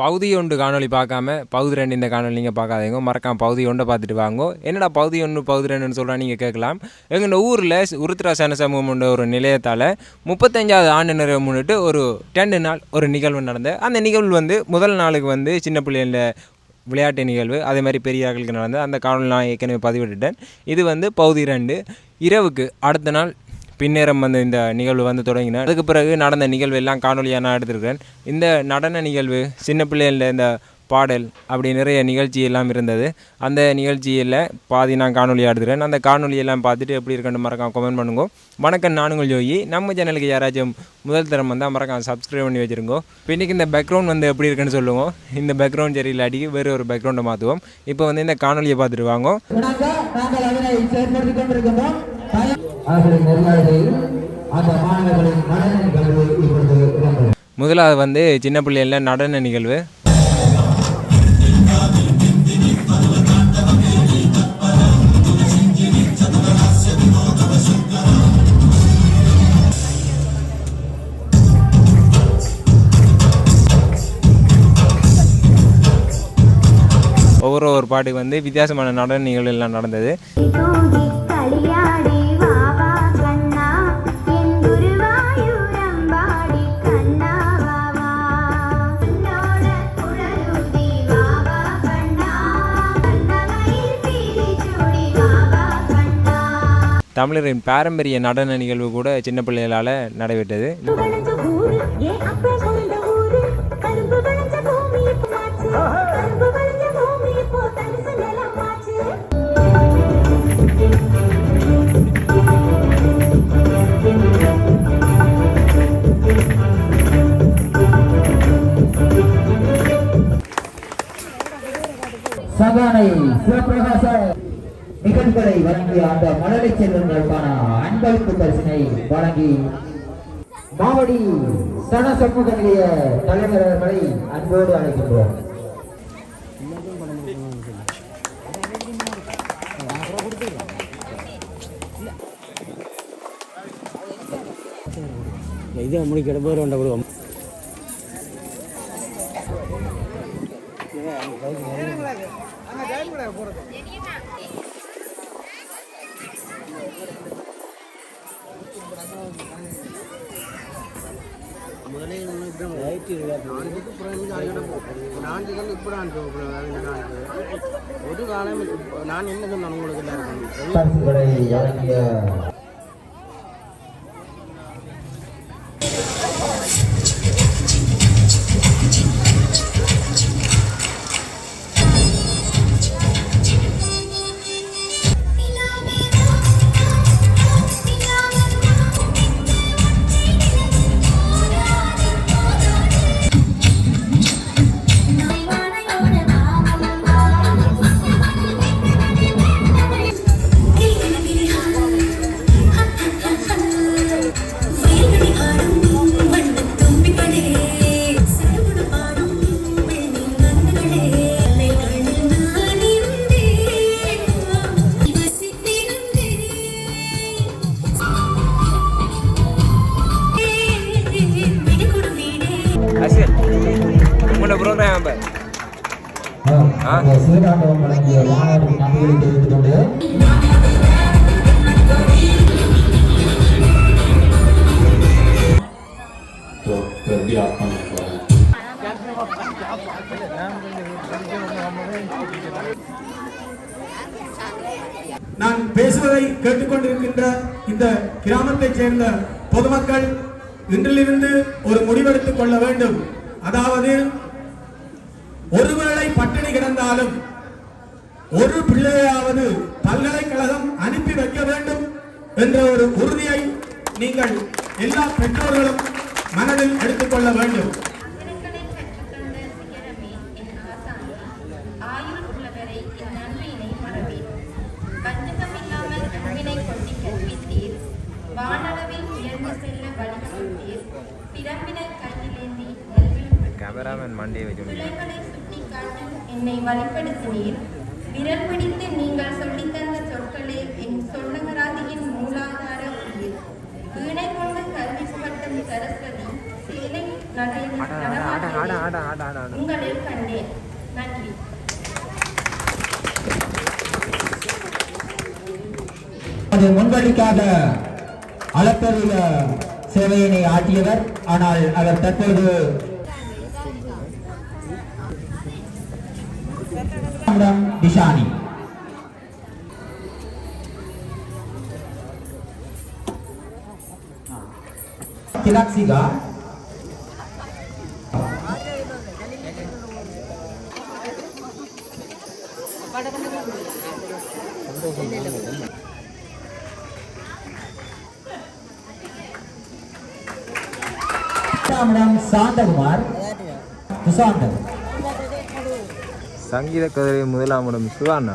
பகுதி ஒன்று காணொளி பார்க்காம பகுதி ரெண்டு இந்த காணொளி நீங்கள் பார்க்காதீங்க மறக்காம பகுதி ஒன்றை பார்த்துட்டு வாங்கோ. என்னடா பகுதி ஒன்று பகுதி ரெண்டுன்னு சொல்கிறா நீங்கள் கேட்கலாம். எங்கள் ஊரில் உருத்ரா சன சமூகம் ஒரு நிலையத்தால் முப்பத்தஞ்சாவது ஆண்டு நிறைவு முன்னிட்டு ஒரு ரெண்டு நாள் ஒரு நிகழ்வு நடந்தது. அந்த நிகழ்வு வந்து முதல் நாளுக்கு வந்து சின்ன பிள்ளைகள விளையாட்டு நிகழ்வு அதே மாதிரி பெரியார்களுக்கு நடந்தது. அந்த காணொலி நான் ஏற்கனவே பதிவிட்டுட்டேன். இது வந்து பகுதி ரெண்டு. இரவுக்கு அடுத்த நாள் பின்னேறம் வந்து இந்த நிகழ்வு வந்து தொடங்கினேன் அதுக்கு பிறகு நடந்த நிகழ்வு எல்லாம் காணொலியாக நான் எடுத்திருக்கிறேன். இந்த நடன நிகழ்வு சின்ன பிள்ளைகளில் இந்த பாடல் அப்படி நிறைய நிகழ்ச்சி எல்லாம் இருந்தது. அந்த நிகழ்ச்சியில் பாதி நான் காணொலி ஆடுகிறேன் அந்த காணொலியெல்லாம் பார்த்துட்டு எப்படி இருக்குன்னு மறக்காம கமெண்ட் பண்ணுங்க. வணக்கம் நானுங்கள் ஜோயி நம்ம சேனலுக்கு யாராச்சும் முதல் தரம் வந்தால் மறக்காம சப்ஸ்கிரைப் பண்ணி வச்சுருங்கோ. இப்போ இன்றைக்கி இந்த பேக்ரவுண்ட் வந்து எப்படி இருக்குன்னு சொல்லுவோம் இந்த பேக்ரவுண்ட் சரி இல்லாட்டி வேறு ஒரு பேக்ரவுண்டை மாற்றுவோம் இப்போ வந்து இந்த காணொலியை பார்த்துட்டு வாங்க. அவர்களின் அந்த மாணவர்களின் நடன நிகழ்வு இப்பொழுது இடம்பெறும் முதலாவது வந்து சின்ன பிள்ளைகள நடன நிகழ்வு. ஒவ்வொரு ஒரு பாட்டுக்கு வந்து வித்தியாசமான நடன நிகழ்வு எல்லாம் நடந்தது தமிழரின் பாரம்பரிய நடன நிகழ்வு கூட சின்ன பிள்ளைகளால் நடைபெற்றது. வழங்கிய அந்த மழலை செல்வங்களுக்கான அன்பளிப்பு பரிசினை வழங்கி மாவடி சன சமூக நிலைய தலைவர்களை அன்போடு அழைக்கின்றோம். நான்குக்கு பிறகு நான்கு தான் இப்போ நான் நான்கு ஒரு காலம் நான் என்ன சொன்னேன் உங்களுக்கு? ஆ? சிவகாண்டவம் வழங்கிய மாணவர்கள் நன்றிகளை தெரிவித்துக் கொண்டு நான் பேசுவதை கேட்டுக்கொண்டிருக்கின்ற இந்த கிராமத்தைச் சேர்ந்த பொதுமக்கள் இன்றிலிருந்து ஒரு முடிவெடுத்துக் கொள்ள வேண்டும் அதாவது ஒருவேளை பட்டினி கிடந்தாலும் ஒரு பிள்ளையாவது பல்கலைக்கழகம் அனுப்பி வைக்க வேண்டும் என்ற ஒரு உறுதியை நீங்கள் எல்லா பெற்றோர்களும் மனதில் எடுத்துக்கொள்ள வேண்டும். திறன்களை உள்ளவரை என் வானளவில் செல்ல பிறப்பினை நல்விழும் கேமராமேன் மண்டே வச்சு பிள்ளைகளை சுட்டிக்காட்டி என்னை வழிப்படுத்தினீர் விரல் பிடித்து நீங்கள் சொல்லித்தந்த சொற்களே என் சொல்லகராதியின் மூலாதார உயிர். வீணை கொண்டு கல்வி பட்டம் சரஸ்வதி நடையில் நடமாட்டினேன். உங்களில் கண்டேன். நன்றி. அது முன்வழிக்காக அளப்பரிய சேவையினை ஆற்றியவர். ஆனால் அவர் தற்போது ताम्रम दिशानी तिलक सिगा ताम्रम शांतकुमार दुशांत சங்கீத கதிரை முதலாம் இடம் சிவாண்ணா.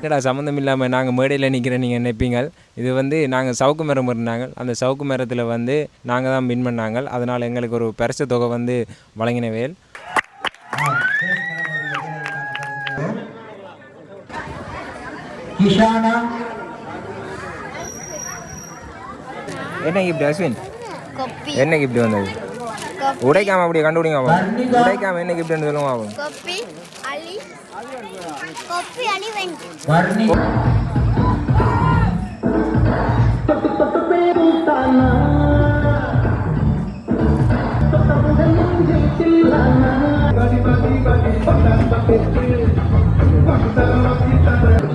என்னடா சம்மந்தம் இல்லாமல் நாங்கள் மேடையில் நிற்கிறேன் நீங்கள் நினைப்பீங்க? இது வந்து நாங்கள் சவுக்கு மரம் இருந்தாங்க. அந்த சவுக்கு மரத்தில் வந்து நாங்கள் தான் வின் பண்ணாங்க. அதனால் எங்களுக்கு ஒரு பரிசு தொகை வந்து வழங்கினவேல் கிஷானா என்ன கிஃப்ட் அஸ்வின்? என்ன கிஃப்ட் வந்தது? உடைக்காம அப்படியே கண்டுபிடிங்க பாப்போம். உடைக்காம என்ன கிஃப்ட்னு சொல்லுங்க பாப்போம். Kopi Ali Kopi Ali went Varni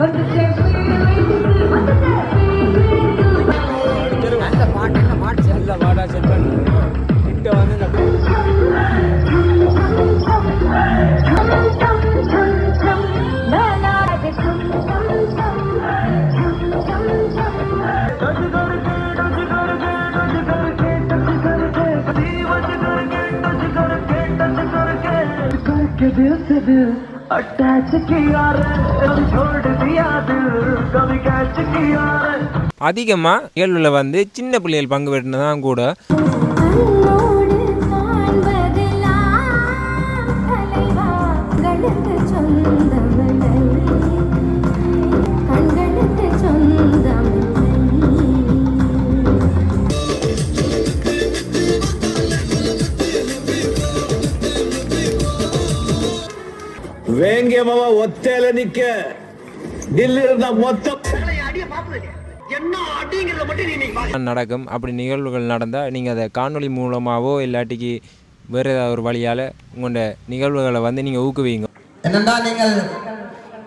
நல்ல करके दिल से दिल அதிகமாக நிகழ்வில் வந்து சின்ன பிள்ளைகள் பங்கு பெற்றினது தான் கூட வேங்கிய மாவ ஒத்தையில நிக்க. தில்லி இருந்தா மொத்தம். நடக்கும்? அப்படி நிகழ்வுகள் நடந்தால் நீங்கள் அதை காணொளி மூலமாகவோ இல்லாட்டிக்கு வேறு ஏதாவது ஒரு வழியால் உங்களோட நிகழ்வுகளை வந்து நீங்கள் ஊக்குவீங்க. என்னென்றா நீங்கள்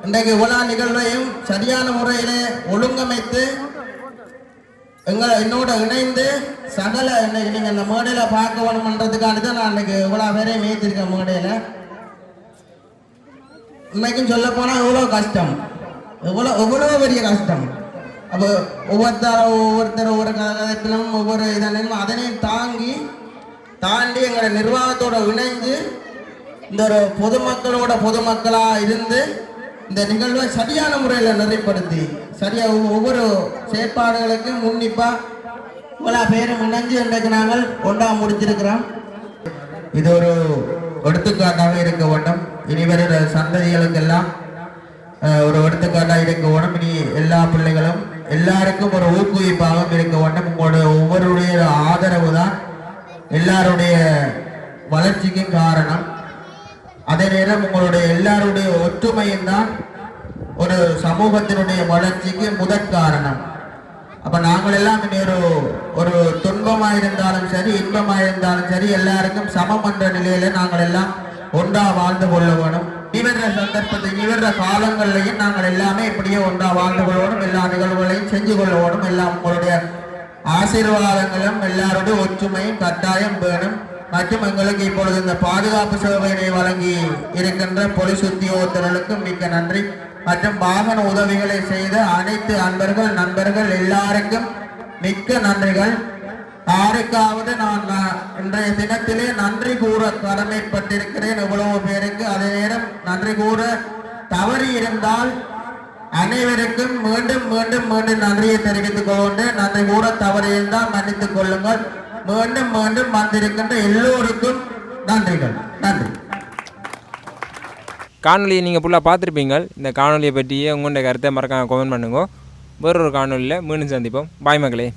இன்றைக்கு உலா நிகழ்வையும் சரியான முறையிலே ஒழுங்கமைத்து எங்கள் என்னோட இணைந்து சகல இன்னைக்கு நீங்கள் இந்த மேடையில் பார்க்க வேணுமன்றதுக்காண்டி தான் நான் இன்னைக்கு இவ்வளோ பேரையும் மேய்த்திருக்கேன் மேடையில். உண்மைக்கும் சொல்ல போனால் எவ்வளோ கஷ்டம்? எவ்வளோ எவ்வளோ பெரிய கஷ்டம்? அப்போ ஒவ்வொருத்தர ஒவ்வொருத்தர் ஒவ்வொரு கழகத்திலும் ஒவ்வொரு இதனையும் அதனையும் தாங்கி தாண்டி எங்களோட நிர்வாகத்தோட இணைந்து இந்த ஒரு பொதுமக்களோட பொதுமக்களாக இருந்து இந்த நிகழ்வை சரியான முறையில் நெறிப்படுத்தி சரியாக ஒவ்வொரு செயற்பாடுகளுக்கும் உன்னிப்பாக இவ்வளோ பேரும் இணைஞ்சு இன்றைக்கு நாங்கள் ஒன்றா முடிச்சிருக்கிறோம் இது ஒரு எடுத்துக்காட்டாக இருக்க வேண்டும். இனி வருகிற சந்ததிகளுக்கெல்லாம் ஒரு எடுத்துக்காட்டாக இருக்க உடம்பு இனி எல்லா பிள்ளைகளும் எல்லாருக்கும் ஒரு ஊக்குவிப்பாகவும் இருக்க வேண்டும். உங்களுடைய ஒவ்வொருடைய ஆதரவு தான் எல்லாருடைய வளர்ச்சிக்கும் காரணம். அதே நேரம் உங்களுடைய எல்லாருடைய ஒற்றுமையும் தான் ஒரு சமூகத்தினுடைய வளர்ச்சிக்கு முதற் காரணம். அப்போ நாங்கள் எல்லாம் இனி ஒரு ஒரு துன்பமாக இருந்தாலும் சரி இன்பமாக இருந்தாலும் சரி எல்லாருக்கும் சமம் என்ற நிலையில நாங்கள் எல்லாம் ஒன்றா வாழ்ந்து கொள்ள வேணும். இவர சந்தர்ப்பத்தை இவர காலங்கள்லையும் நாங்கள் எல்லாமே இப்படியே ஒன்றா வாழ்ந்து கொள்ளணும் எல்லா நிகழ்வுகளையும் செஞ்சு கொள்ளணும் எல்லாம் உங்களுடைய ஆசீர்வாதங்களும் எல்லாருடைய ஒற்றுமையும் கட்டாயம் வேணும். மற்றும் எங்களுக்கு இப்பொழுது இந்த பாதுகாப்பு சேவையினை வழங்கி இருக்கின்ற போலீஸ் உத்தியோகத்தர்களுக்கும் மிக்க நன்றி. மற்றும் வாகன உதவிகளை செய்த அனைத்து அன்பர்கள் நண்பர்கள் எல்லாருக்கும் மிக்க நன்றிகள். யாருக்காவது நான் இன்றைய தினத்திலே நன்றி கூற கடமைப்பட்டிருக்கிறேன் என்று கூற தவறி இருந்தால் அனைவருக்கும் மீண்டும் மீண்டும் மீண்டும் நன்றியை தெரிவித்துக் கொண்டு நன்றி கூட தவறு இருந்தால் மன்னித்துக் கொள்ளுங்கள். மீண்டும் மீண்டும் வந்திருக்கின்ற எல்லோருக்கும் நன்றிகள். நன்றி. காணொலியை நீங்கள் ஃபுல்லாக பார்த்துருப்பீங்க இந்த காணொலியை பற்றியே உங்களுடைய கருத்தை மறக்காம கமெண்ட் பண்ணுங்க. வேறொரு காணொலியில் மீண்டும் சந்திப்போம். பாய் மக்களே.